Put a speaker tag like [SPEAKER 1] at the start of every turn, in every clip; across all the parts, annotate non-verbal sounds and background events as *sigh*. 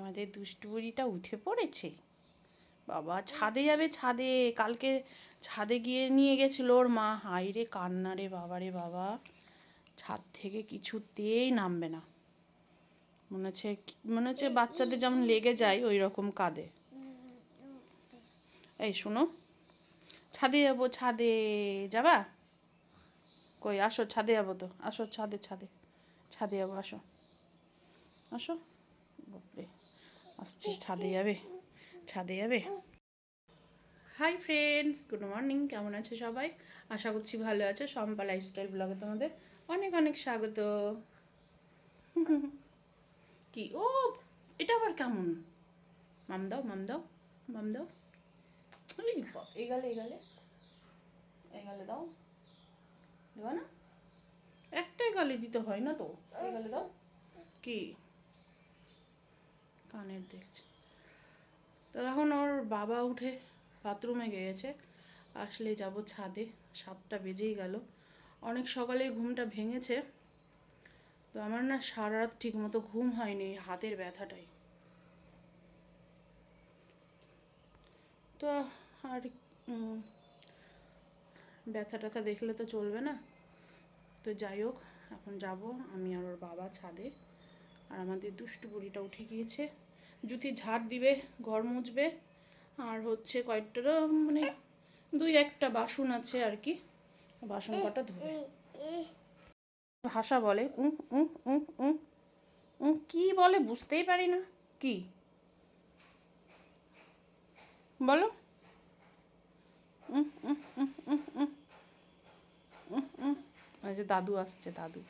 [SPEAKER 1] আমাদের দুষ্টু বুড়িটা উঠে পড়েছে। বাবা, ছাদে যাবে ছাদে, কালকে ছাদে গিয়ে নিয়ে গেছিল ওর মা। হাই রে কান্না রে বাবা রে বাবা। ছাদ থেকে কিছুতেই নামবে না। মনে হচ্ছে মনে হচ্ছে বাচ্চাদের যেমন লেগে যায় ওই রকম কাঁদে। এই শুনো, ছাদে যাব, ছাদে যাবা? কই, আসো, ছাদে যাব তো। আসো, ছাদে ছাদে। ছাদে যাব, আসো। আসো। ছাদে যাবে ছাদে যাবে। হাই ফ্রেন্ডস গুড মর্নিং কেমন আছে সবাই? আশা করছি ভালো আছে। সম্পা লাইফস্টাইল ব্লগে তোমাদের অনেক অনেক স্বাগত। কি? ও, এটা আবার কেমন? মাম দাও মাম দাও মাম দাও। গালে, এই গালে দাও। দেবা না? একটাই গালে দিতে হয় না তো? এই গালে দাও। কি? কানের দেখছে। তো এখন ওর বাবা উঠে বাথরুমে গিয়েছে। আসলে যাব ছাদে, সাতটা বেজেই গেল। অনেক সকালে ঘুমটা ভেঙেছে। তো আমার না সারা রাত ঠিক মতো ঘুম হয়নি হাতের ব্যথাটাই। তো আর ব্যথা ট্যাথা দেখলে তো চলবে না। তো যাই হোক, এখন যাব। আমি আর ওর বাবা ছাদে। আর আমাদের দুষ্টু বুড়িটা উঠে গিয়েছে জুতি ঝাড় দিবে ঘর মুছবে আর হচ্ছে কয়েকটা মানে দুই একটা বাসন আছে আর কি বাসন কটা ধুবে ভাষা বলে উম কি বলে বুঝতেই পারি না কি বলো দাদু আসছে দাদু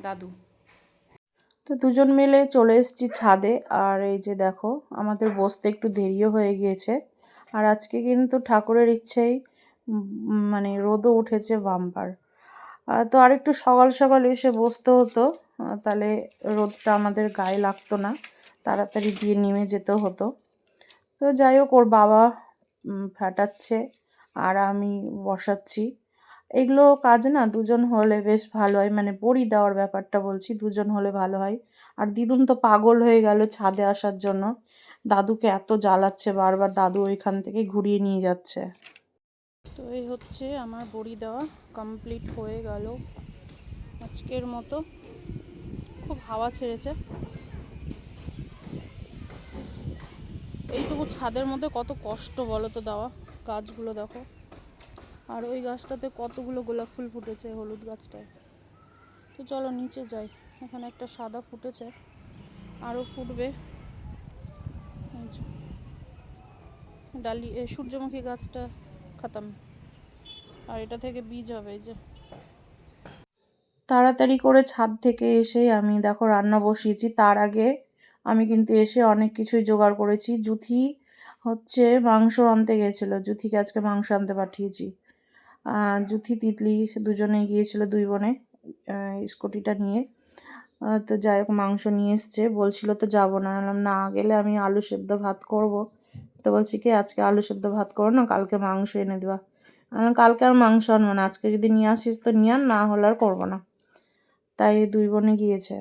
[SPEAKER 1] দাদু তো দুজন মিলে চলে এসেছি ছাদে। আর এই যে দেখো, আমাদের বসতে একটু দেরিও হয়ে গিয়েছে। আর আজকে কিন্তু ঠাকুরের ইচ্ছেই মানে রোদও উঠেছে বাম্পার। তো আরেকটু সকাল সকাল এসে বসতে হতো। তাহলে রোদটা আমাদের গায়ে লাগতো না, তাড়াতাড়ি দিয়ে নেমে যেতে হতো। তো যাই হোক, ওর বাবা ফাটাচ্ছে, আর আমি বসাচ্ছি। এগুলো কাজ না দুজন হলে বেশ ভালো হয়। মানে বড়ি দেওয়ার ব্যাপারটা বলছি, দুজন হলে ভালো হয়। আর দিদুন তো পাগল হয়ে গেল ছাদে আসার জন্য। দাদুকে এত জ্বালাচ্ছে, বারবার দাদু ওইখান থেকে ঘুরিয়ে নিয়ে যাচ্ছে। তো এই হচ্ছে আমার বড়ি দেওয়া কমপ্লিট হয়ে গেল আজকের মতো। খুব হাওয়া ছেড়েছে। এইটুকু ছাদের মধ্যে কত কষ্ট বলো তো দেওয়া। গাছগুলো দেখো। আর ওই গাছটাতে কতগুলো গোলাপ ফুল ফুটেছে, হলুদ গাছটায়। তো চলো নিচে যাই, এখানে একটা সাদা ফুটেছে আরও ফুটবে। ডালি সূর্যমুখী গাছটা খাতাম। আর এটা থেকে বীজ হবে, এই যে। তাড়াতাড়ি করে ছাদ থেকে এসে আমি, দেখো, রান্না বসিয়েছি। তার আগে আমি কিন্তু এসে অনেক কিছুই জোগাড় করেছি। জুথি হচ্ছে মাংস আনতে গেছিল। জুথিকে আজকে মাংস আনতে পাঠিয়েছি। জুথি তিতলি দুজনে গিয়েছিল, দুই বোনে স্কুটিটা নিয়ে। তো যাই হোক, মাংস নিয়ে এসছে। বলছিল তো যাব না। না, গেলে আমি আলু সেদ্ধ ভাত করব। তো বলছি কি, আজকে আলু সেদ্ধ ভাত করো না, কালকে মাংস এনে দেবা। কালকে আর মাংস আনব না, আজকে যদি নিয়ে আসিস তো নিয়ে আন, না হলে আর করব না। তাই দুই বোনে গিয়েছে।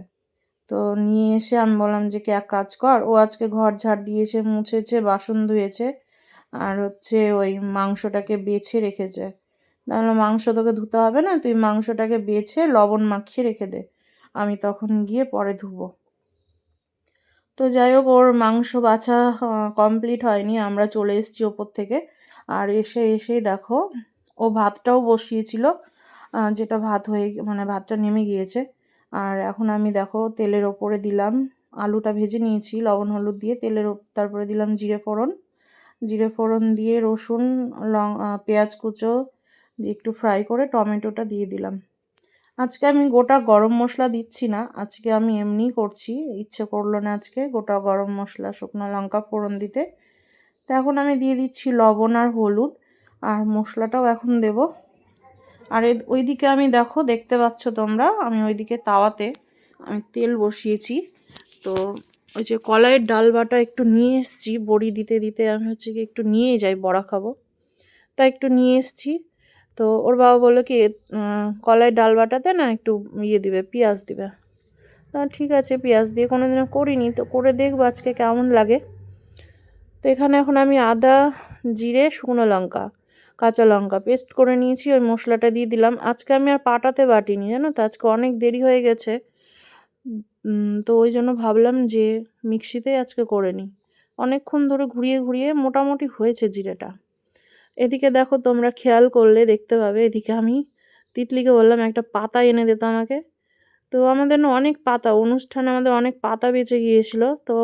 [SPEAKER 1] তো নিয়ে এসে আমি বললাম যে, কি এক কাজ কর, ও আজকে ঘর ঝাড় দিয়েছে, মুছেছে, বাসন ধুয়েছে, আর হচ্ছে ওই মাংসটাকে বেছে রেখেছে। তাহলে মাংস তোকে ধুতে হবে না, তুই মাংসটাকে বেছে লবণ মাখিয়ে রেখে দে। আমি তখন গিয়ে পরে ধুবো। তো যাই হোক, ওর মাংস বাছা কমপ্লিট হয়নি। আমরা চলে এসেছি ওপর থেকে। আর এসে, এসেই দেখো, ও ভাতটাও বসিয়েছিল যেটা ভাত হয়ে মানে ভাতটা নেমে গিয়েছে। আর এখন আমি দেখো, তেলের ওপরে দিলাম আলুটা ভেজে নিয়েছি, লবণ হলুদ দিয়ে তেলের তারপরে দিলাম জিরে ফোড়ন। জিরে ফোড়ন দিয়ে রসুন, লং পেঁয়াজ কুচো দিয়ে একটু ফ্রাই করে টমেটোটা দিয়ে দিলাম। আজকে আমি গোটা গরম মশলা দিচ্ছি না, আজকে আমি এমনিই করছি, ইচ্ছে করল না আজকে গোটা গরম মশলা, শুকনো লঙ্কা ফোড়ন দিতে। তো এখন আমি দিয়ে দিচ্ছি লবণ আর হলুদ, আর মশলাটাও এখন দেব। আর ওইদিকে আমি দেখো, দেখতে পাচ্ছ তোমরা, আমি ওইদিকে তাওয়াতে আমি তেল বসিয়েছি। তো ওই যে কলাইয়ের ডাল বাটা একটু নিয়ে এসেছি, বড়ি দিতে দিতে আমি হচ্ছে কি একটু নিয়েই যাই, বড়া খাব। তা একটু নিয়ে এসেছি। তো ওর বাবা বলল কি কলাইয়ের ডাল বাটাতে না একটু ইয়ে দিবে, পেঁয়াজ দিবে। ঠিক আছে, পেঁয়াজ দিয়ে কোনো দিনও করিনি, তো করে দেখব আজকে কেমন লাগে। তো এখানে এখন আমি আদা, জিরে, শুকনো লঙ্কা, কাঁচা লঙ্কা পেস্ট করে নিয়েছি, ওই মশলাটা দিয়ে দিলাম। আজকে আমি আর পাটাতে বাটিনি, জানো তো? আজকে অনেক দেরি হয়ে গেছে। তো ওই জন্য ভাবলাম যে মিক্সিতে আজকে করে নিই। অনেকক্ষণ ধরে ঘুরিয়ে ঘুরিয়ে মোটামুটি হয়েছে জিরেটা। এদিকে দেখো তোমরা খেয়াল করলে দেখতে পাবে, এদিকে আমি তিতলিকে বললাম, একটা পাতা এনে দিত আমাকে। তো আমাদের না অনেক পাতা, অনুষ্ঠানে আমাদের অনেক পাতা বেঁচে গিয়েছিল। তো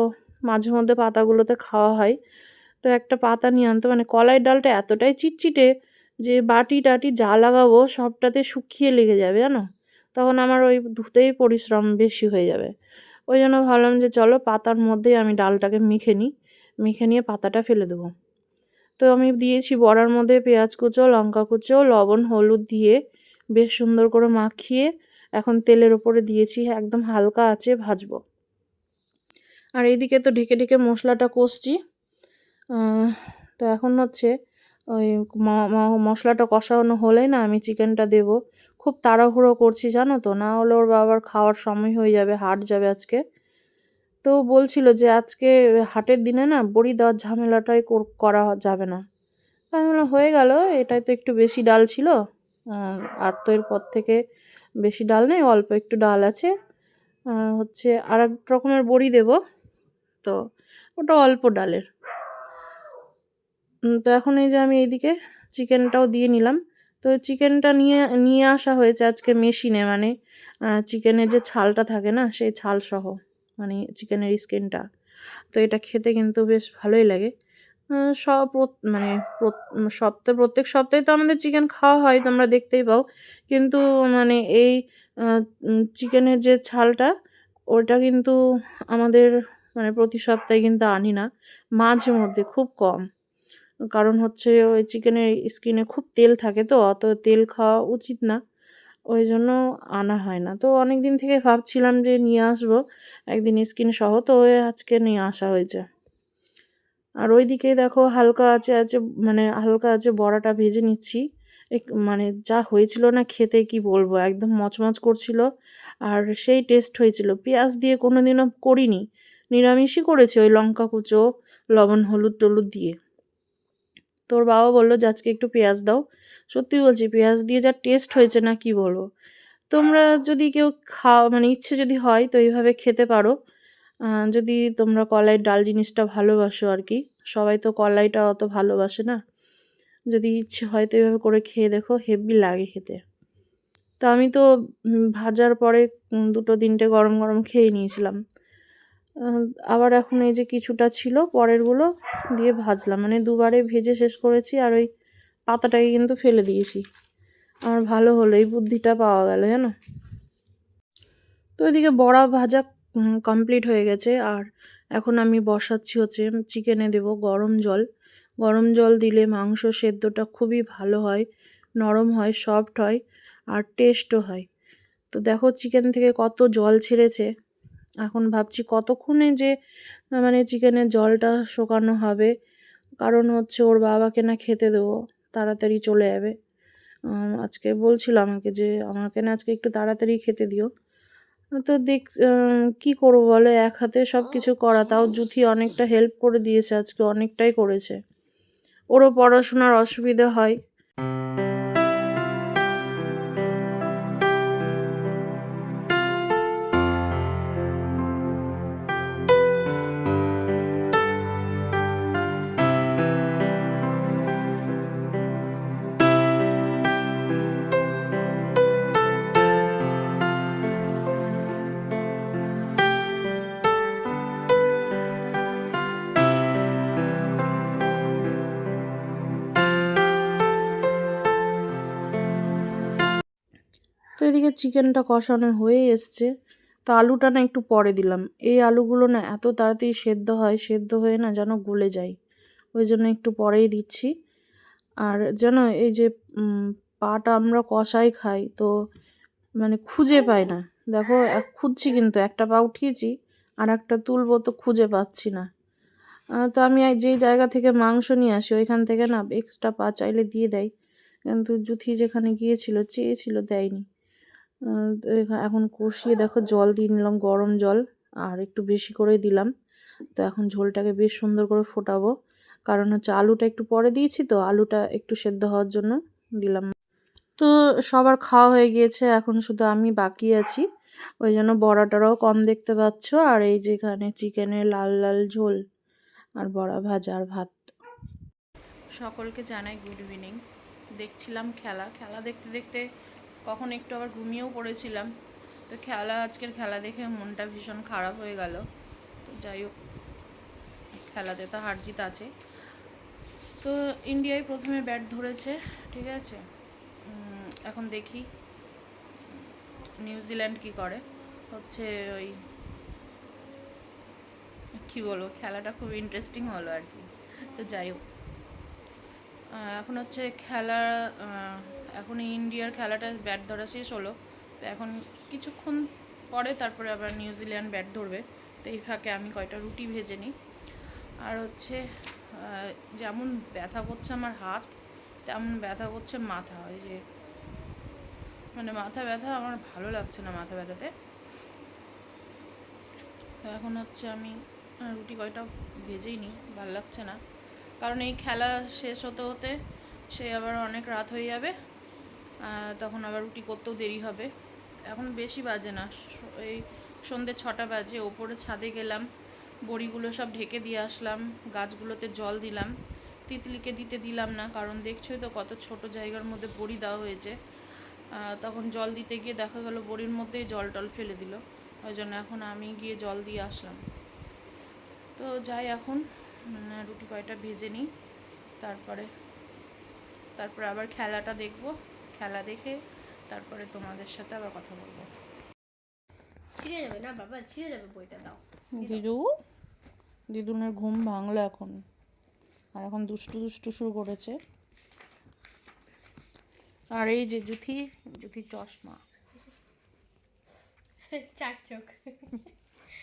[SPEAKER 1] মাঝে মধ্যে পাতাগুলোতে খাওয়া হয়। তো একটা পাতা নিয়ে আনতো মানে কলাই ডালটা এতটাই চিটচিটে যে বাটি টাটি যা লাগাবো সবটাতে শুকিয়ে লেগে যাবে, জানো? তখন আমার ওই ধুতেই পরিশ্রম বেশি হয়ে যাবে। ওই জন্য ভাবলাম যে চলো পাতার মধ্যেই আমি ডালটাকে মেখে নিই। মেখে নিয়ে পাতাটা ফেলে দেবো। তো আমি দিয়েছি বড়ার মধ্যে পেঁয়াজ কুচো, লঙ্কা কুচো, লবণ, হলুদ দিয়ে বেশ সুন্দর করে মাখিয়ে এখন তেলের ওপরে দিয়েছি, একদম হালকা আছে ভাজবো। আর এইদিকে তো ঢেকে ঢেকে মশলাটা কষছি। তো এখন হচ্ছে ওই মশলাটা কষানো হলেই না আমি চিকেনটা দেব। খুব তাড়াহুড়ো করছি জানো তো, না হলে ওর বাবার খাওয়ার সময় হয়ে যাবে, হাট যাবে আজকে। তো বলছিল যে আজকে হাটের দিনে না বড়ি দেওয়ার ঝামেলাটাই করা যাবে না। আমি বললাম, হয়ে গেল, এটাই তো একটু বেশি ডাল ছিল। আর তো এরপর থেকে বেশি ডাল নেই, অল্প একটু ডাল আছে। হচ্ছে আর এক রকমের বড়ি দেব, তো ওটা অল্প ডালের। তো এখন এই যে আমি এইদিকে চিকেনটাও দিয়ে নিলাম। তো চিকেনটা নিয়ে নিয়ে আসা হয়েছে আজকে মেশিনে মানে চিকেনের যে ছালটা থাকে না, সেই ছাল সহ। মানে চিকেনের স্কিনটা। তো এটা খেতে কিন্তু বেশ ভালোই লাগে। সব মানে সপ্তাহে, প্রত্যেক সপ্তাহে তো আমাদের চিকেন খাওয়া হয়, তোমরা দেখতেই পাও। কিন্তু মানে এই চিকেনের যে ছালটা, ওটা কিন্তু আমাদের মানে প্রতি সপ্তাহে কিন্তু আনি না, মাঝে মধ্যে খুব কম। কারণ হচ্ছে ওই চিকেনের স্কিনে খুব তেল থাকে তো, অত তেল খাওয়া উচিত না। ওই জন্য আনা হয় না। তো অনেক দিন থেকে ভাবছিলাম যে নিয়ে আসব। একদিন স্কিন সহ তো ওই আজকে নিয়ে আসা হয়েছে। আর ওইদিকে দেখো হালকা আছে আছে মানে হালকা আছে বড়াটা ভেজে নিচ্ছি। এক মানে যা হয়েছিল না খেতে কি বলব, একদম মচমচ করছিল। আর সেই টেস্ট হয়েছিল। পেঁয়াজ দিয়ে কোনো দিনও করিনি। নিরামিষই করেছে ওই লঙ্কা কুচো, লবণ, হলুদ টলুদ দিয়ে। তোর বাবা বলল যে আজকে একটু পেঁয়াজ দাও। সত্যি বলছি, পেঁয়াজ দিয়ে যা টেস্ট হয়েছে না কি বলব। তোমরা যদি কেউ খাও মানে ইচ্ছে যদি হয় তো এইভাবে খেতে পারো। যদি তোমরা কলাইয়ের ডাল জিনিসটা ভালোবাসো আর কি, সবাই তো কলাইটা অত ভালোবাসে না। যদি ইচ্ছে হয় তো এভাবে করে খেয়ে দেখো হেভি লাগে খেতে। তো আমি তো ভাজার পরে দুটো তিনটে গরম গরম খেয়ে নিয়েছিলাম। আবার এখন এই যে কিছুটা ছিল, পরেরগুলো দিয়ে ভাজলাম। মানে দুবারে ভেজে শেষ করেছি আর ওই পাতাটাকে কিন্তু ফেলে দিয়েছি। আমার ভালো হলো, এই বুদ্ধিটা পাওয়া গেল, জানো? তো ওইদিকে বড়া ভাজা কমপ্লিট হয়ে গেছে। আর এখন আমি বসাচ্ছি হচ্ছে চিকেনে দেব গরম জল। গরম জল দিলে মাংস সেদ্ধটা খুবই ভালো হয়, নরম হয় সফট হয় আর টেস্টও হয়। তো দেখো চিকেন থেকে কত জল ছেড়েছে। এখন ভাবছি কতক্ষণে যে মানে চিকেনের জলটা শোকানো হবে। কারণ হচ্ছে ওর বাবাকে না খেতে দেবো, তাড়াতাড়ি চলে যাবে। আজকে বলছিল আমাকে যে, আমাকে না আজকে একটু তাড়াতাড়ি খেতে দিও। তো দেখ কী করব বলে? এক হাতে সব কিছু করা, তাও জুথি অনেকটা হেল্প করে দিয়েছে আজকে, অনেকটাই করেছে। ওরও পড়াশোনার অসুবিধা হয়। এদিকে চিকেনটা কষানো হয়ে এসছে। তা আলুটা না একটু পরে দিলাম। এই আলুগুলো না এত তাড়াতাড়ি সেদ্ধ হয়, সেদ্ধ হয়ে না যেন গলে যায়। ওই জন্য একটু পরেই দিচ্ছি। আর যেন এই যে পাটা আমরা কষাই খাই, তো মানে খুঁজে পাই না। দেখো খুঁজছি কিন্তু, একটা পা উঠিয়েছি, আর একটা তুলবো তো খুঁজে পাচ্ছি না। তো আমি যেই জায়গা থেকে মাংস নিয়ে আসি, ওইখান থেকে না এক্সট্রা পা চাইলে দিয়ে দেয়। কিন্তু জুথি যেখানে গিয়েছিল, চেয়েছিল, দেয়নি। এখন কষিয়ে দেখো জল দিয়ে নিলাম, গরম জল, আর একটু বেশি করে দিলাম। তো এখন ঝোলটাকে বেশ সুন্দর করে ফোটাবো। কারণ হচ্ছে আলুটা একটু পরে দিয়েছি তো আলুটা একটু সেদ্ধ হওয়ার জন্য দিলাম। তো সবার খাওয়া হয়ে গিয়েছে, এখন শুধু আমি বাকি আছি। ওই জন্য বড়াটারাও কম দেখতে পাচ্ছ, আর এই যে এখানে চিকেনের লাল লাল ঝোল আর বড়া ভাজা আর ভাত। সকলকে জানাই গুড ইভিনিং দেখছিলাম খেলা খেলা দেখতে দেখতে কখন একটু আবার ঘুমিয়েও পড়েছিলাম। তো খেলা, আজকের খেলা দেখে মনটা ভীষণ খারাপ হয়ে গেল। তো যাই হোক, খেলাতে তো হার জিত আছে। তো ইন্ডিয়ায় প্রথমে ব্যাট ধরেছে, ঠিক আছে? এখন দেখি নিউজিল্যান্ড কি করে। হচ্ছে ওই কী বলব, খেলাটা খুব ইন্টারেস্টিং হলো আর কি। তো যাই হোক এখন হচ্ছে খেলা এখন ইন্ডিয়ার খেলাটা ব্যাট ধরা শেষ হলো। তো এখন কিছুক্ষণ পরে তারপরে আবার নিউজিল্যান্ড ব্যাট ধরবে। তো এই ফাঁকে আমি কয়টা রুটি ভেজে নিই। আর হচ্ছে যেমন ব্যথা করছে আমার হাত, তেমন ব্যথা করছে মাথা। ওই যে মানে মাথা ব্যথা আমার ভালো লাগছে না মাথা ব্যথাতে। তো এখন হচ্ছে আমি রুটি কয়টা ভেজেই নিই, ভালো লাগছে না। কারণ এই খেলা শেষ হতে হতে সে আবার অনেক রাত হয়ে যাবে। তখন আবার রুটি করতেও দেরি হবে। এখন বেশি বাজে না। এই সন্ধ্যে ছটা বাজে, ওপরে ছাদে গেলাম, বড়িগুলো সব ঢেকে দিয়ে আসলাম, গাছগুলোতে জল দিলাম। তিতলিকে দিতে দিলাম না, কারণ দেখছোই তো কত ছোট জায়গার মধ্যে বড়ি দেওয়া হয়েছে। তখন জল দিতে গিয়ে দেখা গেল বড়ির মধ্যেই জল টল ফেলে দিল। ওই জন্য এখন আমি গিয়ে জল দিয়ে আসলাম। তো যাই এখন রুটি কয়টা ভেজে নিই, তারপরে তারপরে আবার খেলাটা দেখব। খেলা দেখে তারপরে তোমাদের সাথে আবার কথা বলব।
[SPEAKER 2] ছিঁড়ে যাবে না বাবা? ছিঁড়ে যাবে বইটা দাও।
[SPEAKER 1] দিদু? দিদুনের ঘুম ভাঙলো এখন। আর এখন দুষ্টু দুষ্টু শুরু করেছে। আর এই যে জুথি জুথি চশমা। *laughs*
[SPEAKER 2] চার চোখ।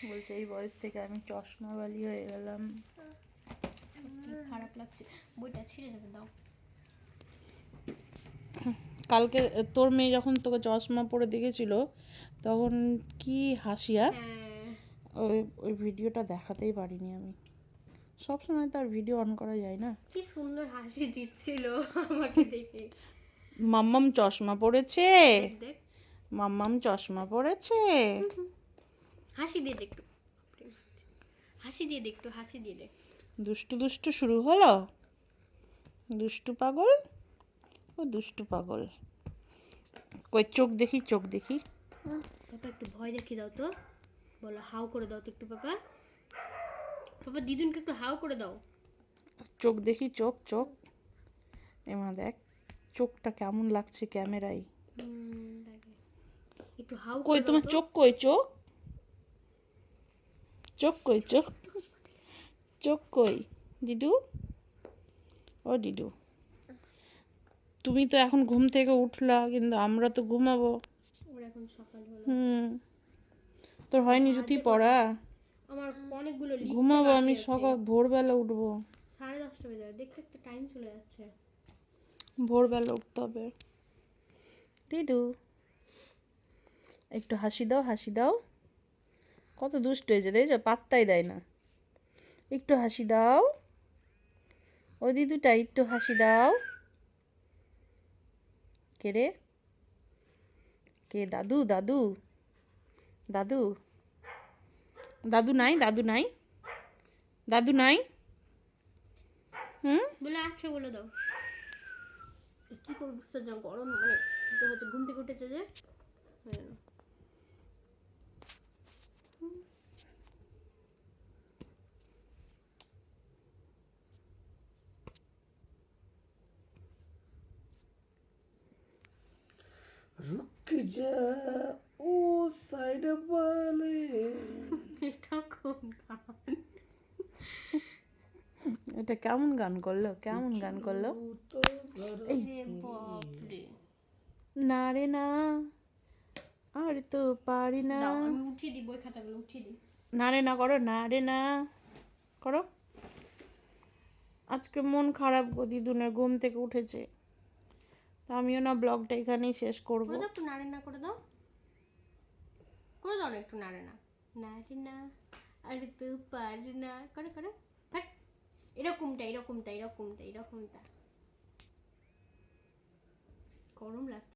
[SPEAKER 1] বলছে এই বয়স থেকে আমি চশমা বালি হয়ে গেলাম।
[SPEAKER 2] খারাপ লাগছে। বইটা ছিঁড়ে যাবে দাও। *laughs*
[SPEAKER 1] কালকে তোর মেয়ে যখন তোকে চশমা পরে দেখেছিল তখন কি হাসিয়া
[SPEAKER 2] হ্যাঁ।
[SPEAKER 1] ওই ওই ভিডিওটা দেখাতেই পারিনি আমি। সব সময় তার ভিডিও অন করা যায় না।
[SPEAKER 2] কি সুন্দর হাসি দিচ্ছিল আমাকে দেখে।
[SPEAKER 1] মাম্মাম চশমা পড়েছে মাম্মাম চশমা পড়েছে
[SPEAKER 2] হাসি দিয়ে একটু। হাসি দিয়ে একটু হাসি দিয়ে দে।
[SPEAKER 1] দুষ্টু দুষ্টু শুরু হলো। দুষ্টু পাগল। ও দুষ্টু পাগল। কই চোখ দেখি চোখ দেখি।
[SPEAKER 2] পাপা একটু ভয় দেখিয়ে দাও তো। বলো হাউ করে দাও তো একটু পাপা। পাপা দিদুনকে একটু হাউ করে দাও।
[SPEAKER 1] চোখ দেখি চোখ চোখ। এমা দেখ চোখটা কেমন লাগছে ক্যামেরায়।
[SPEAKER 2] একটু হাউ
[SPEAKER 1] কই তোমার চোখ কই চোখ? চোখ কই চোখ? চোখ কই? ডিডু ও ডিডু তুমি তো এখন ঘুম থেকে উঠলা কিন্তু আমরা তো ঘুমাবো।
[SPEAKER 2] এখন সকাল
[SPEAKER 1] হুম। তোর হয়নি যদি পড়া
[SPEAKER 2] আমার অনেকগুলো
[SPEAKER 1] ঘুমাবো আমি সকাল ভোরবেলা উঠবো।
[SPEAKER 2] সাড়ে দশটা বেজে দেখতে দেখতে টাইম চলে যাচ্ছে।
[SPEAKER 1] ভোরবেলা উঠতে হবে। ডিডু একটু হাসি দাও হাসি দাও। কত দুষ্ট হয়েছে দেখছ? পাত্তাই দেয় না। একটু হাসি দাও। ও দিদুটা একটু হাসি দাও। কে রে? কে? দাদু দাদু। দাদু। দাদু নাই দাদু নাই। দাদু নাই? হুম?
[SPEAKER 2] বলে আসছে, বলে দাও। কি করব? বুঝতে গরম মানে হচ্ছে ঘুম থেকে উঠেছে যে।
[SPEAKER 3] যা ও সাইড বলে।
[SPEAKER 2] এটা গান?
[SPEAKER 1] এটা কেমন গান করল? কেমন গান করল? না রে না আর তো পারি না।
[SPEAKER 2] আমি উঠিয়ে দিই বই খাতাগুলো উঠিয়ে দিই।
[SPEAKER 1] না রে না করো না রে না করো। আজকে মন খারাপ গো দিদুনের ঘুম থেকে উঠেছে। তো আমিও না ব্লগটা এখানেই শেষ করব।
[SPEAKER 2] করে একটু নাড়ে না করে দাও। করে দাও না একটু নাড়ে না নাড়ে না আর তো পারে না। করে করে। ফাট এরকমটা এরকমটা এরকমটা এরকমটা। গরম লাগছে।